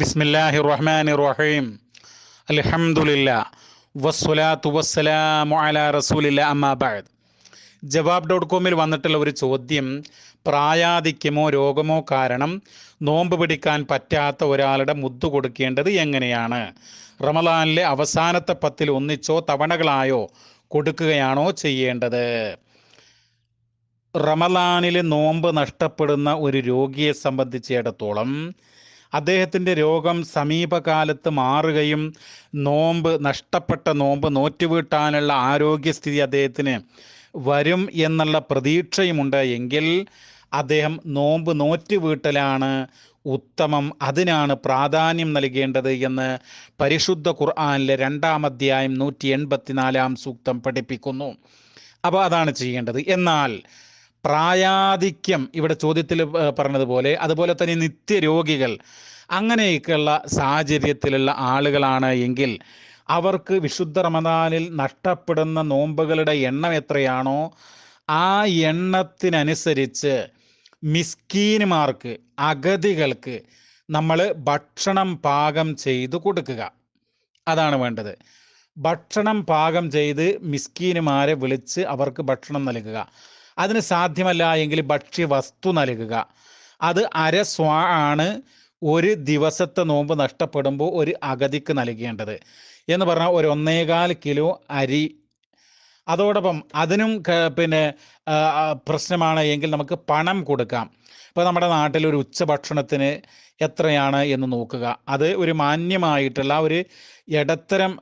ബിസ്മില്ലാഹി റഹ്മാൻ റഹീം അലഹമുല്ല വസ്സലാത്തു വസ്സലാമു അലാ റസൂലില്ല അമ്മാബാദ് ജവാബ് ഡോട്ട് കോമിൽ വന്നിട്ടുള്ള ഒരു ചോദ്യം പ്രായാധിക്യമോ രോഗമോ കാരണം നോമ്പ് പിടിക്കാൻ പറ്റാത്ത ഒരാളുടെ മുദ്ദു കൊടുക്കേണ്ടത് എങ്ങനെയാണ്? റമലാനിലെ അവസാനത്തെ പത്തിൽ ഒന്നിച്ചോ തവണകളായോ കൊടുക്കുകയാണോ ചെയ്യേണ്ടത്? റമലാനിൽ നോമ്പ് നഷ്ടപ്പെടുന്ന ഒരു രോഗിയെ സംബന്ധിച്ചിടത്തോളം അദ്ദേഹത്തിന്റെ രോഗം സമീപകാലത്ത് മാറുകയും നോമ്പ് നഷ്ടപ്പെട്ട നോമ്പ് നോറ്റുവീട്ടാനുള്ള ആരോഗ്യസ്ഥിതി അദ്ദേഹത്തിന് വരും എന്നുള്ള പ്രതീക്ഷയുമുണ്ട്. എങ്കിൽ അദ്ദേഹം നോമ്പ് നോറ്റുവീട്ടലാണ് ഉത്തമം. അതിനാണ് പ്രാധാന്യം നൽകേണ്ടത് എന്ന് പരിശുദ്ധ ഖുർആാനിലെ രണ്ടാം അധ്യായം നൂറ്റി എൺപത്തിനാലാം സൂക്തം പഠിപ്പിക്കുന്നു. അപ്പോൾ അതാണ് ചെയ്യേണ്ടത്. എന്നാൽ പ്രായാധിക്യം ഇവിടെ ചോദ്യത്തിൽ പറഞ്ഞതുപോലെ അതുപോലെ തന്നെ നിത്യരോഗികൾ. അങ്ങനെയൊക്കെയുള്ള സാഹചര്യത്തിലുള്ള ആളുകളാണ് എങ്കിൽ അവർക്ക് വിശുദ്ധ റമദാനിൽ നഷ്ടപ്പെടുന്ന നോമ്പുകളുടെ എണ്ണം എത്രയാണോ ആ എണ്ണത്തിനനുസരിച്ച് മിസ്കീന്മാർക്ക് അഗതികൾക്ക് നമ്മൾ ഭക്ഷണം പാകം ചെയ്ത് കൊടുക്കുക. അതാണ് വേണ്ടത്. ഭക്ഷണം പാകം ചെയ്ത് മിസ്കീനുമാരെ വിളിച്ച് അവർക്ക് ഭക്ഷണം നൽകുക. അതിന് സാധ്യമല്ല എങ്കിൽ ഭക്ഷ്യവസ്തു നൽകുക. അത് അര സ്വാ ആണ് ഒരു ദിവസത്തെ നോമ്പ് നഷ്ടപ്പെടുമ്പോൾ ഒരു അഗതിക്ക് നൽകേണ്ടത്. എന്ന് പറഞ്ഞാൽ ഒരു ഒന്നേകാൽ കിലോ അരി. അതോടൊപ്പം അതിനും പിന്നെ പ്രശ്നമാണ് എങ്കിൽ നമുക്ക് പണം കൊടുക്കാം. ഇപ്പോൾ നമ്മുടെ നാട്ടിൽ ഒരു ഉച്ചഭക്ഷണത്തിന് എത്രയാണ് എന്ന് നോക്കുക. അത് ഒരു മാന്യമായിട്ടുള്ള ഒരു ഇടത്തരം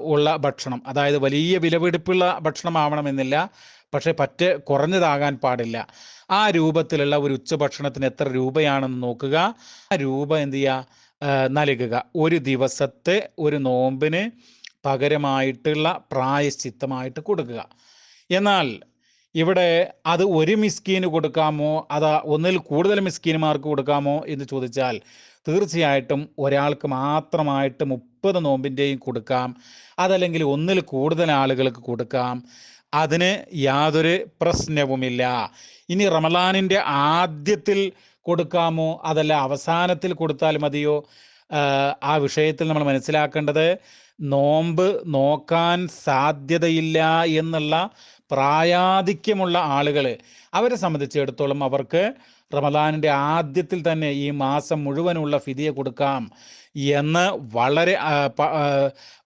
ഉള്ള ഭക്ഷണം. അതായത് വലിയ വിലപിടിപ്പുള്ള ഭക്ഷണമാവണമെന്നില്ല. പക്ഷേ പറ്റ് കുറഞ്ഞതാകാൻ പാടില്ല. ആ രൂപത്തിലുള്ള ഒരു ഉച്ചഭക്ഷണത്തിന് എത്ര രൂപയാണെന്ന് നോക്കുക. ആ രൂപ എന്ത് ചെയ്യുക? നൽകുക. ഒരു ദിവസത്തെ ഒരു നോമ്പിന് പകരമായിട്ടുള്ള പ്രായശ്ചിത്തമായിട്ട് കൊടുക്കുക. എന്നാൽ ഇവിടെ അത് ഒരു മിസ്കീന് കൊടുക്കാമോ? അതാ ഒന്നിൽ കൂടുതൽ മിസ്കീന്മാർക്ക് കൊടുക്കാമോ എന്ന് ചോദിച്ചാൽ തീർച്ചയായിട്ടും ഒരാൾക്ക് മാത്രമായിട്ട് മുപ്പത് നോമ്പിന്റെയും കൊടുക്കാം. അതല്ലെങ്കിൽ ഒന്നിൽ കൂടുതൽ ആളുകൾക്ക് കൊടുക്കാം. അതിന് യാതൊരു പ്രശ്നവുമില്ല. ഇനി റമലാനിന്റെ ആദ്യത്തിൽ കൊടുക്കാമോ? അതല്ല അവസാനത്തിൽ കൊടുത്താൽ മതിയോ? ആ വിഷയത്തിൽ നമ്മൾ മനസ്സിലാക്കേണ്ടത് നോമ്പ് നോക്കാൻ സാധ്യതയില്ല എന്നുള്ള പ്രായാധിക്യമുള്ള ആളുകൾ അവരെ സംബന്ധിച്ചിടത്തോളം അവർക്ക് റമദാനിന്റെ ആദ്യത്തിൽ തന്നെ ഈ മാസം മുഴുവനുള്ള ഫിതിയെ കൊടുക്കാം എന്ന് വളരെ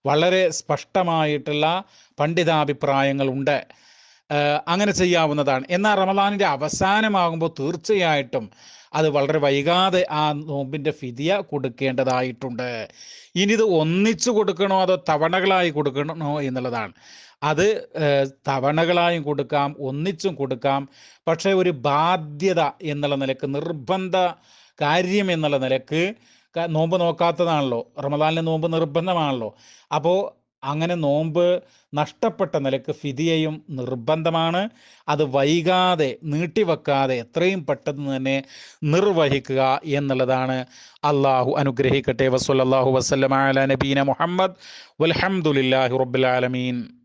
വളരെ സ്പഷ്ടമായിട്ടുള്ള പണ്ഡിതാഭിപ്രായങ്ങളുണ്ട്. അങ്ങനെ ചെയ്യാവുന്നതാണ്. എന്നാൽ റമദാനിന്റെ അവസാനമാകുമ്പോൾ തീർച്ചയായിട്ടും അത് വളരെ വൈകാതെ ആ നോമ്പിന്റെ ഫിതിയ കൊടുക്കേണ്ടതായിട്ടുണ്ട്. ഇനി ഇത് ഒന്നിച്ചു കൊടുക്കണോ അതോ തവണകളായി കൊടുക്കണോ എന്നുള്ളതാണ്. അത് തവണകളായും കൊടുക്കാം ഒന്നിച്ചും കൊടുക്കാം. പക്ഷേ ഒരു ബാധ്യത എന്നുള്ള നിലയ്ക്ക് നിർബന്ധ കാര്യം എന്നുള്ള നിലയ്ക്ക് നോമ്പ് നോക്കാത്തതാണല്ലോ. റമദാനിലെ നോമ്പ് നിർബന്ധമാണല്ലോ. അപ്പോൾ അങ്ങനെ നോമ്പ് നഷ്ടപ്പെട്ട നിലയ്ക്ക് ഫിതിയയും നിർബന്ധമാണ്. അത് വൈകാതെ നീട്ടിവെക്കാതെ എത്രയും പെട്ടെന്ന് തന്നെ നിർവഹിക്കുക എന്നുള്ളതാണ് അള്ളാഹു അനുഗ്രഹിക്കട്ടെ. വസ്വല്ലാഹു വസ്ലം നബീന മുഹമ്മദ്. വൽഹംദുലില്ലാഹി റബ്ബിൽ ആലമീൻ.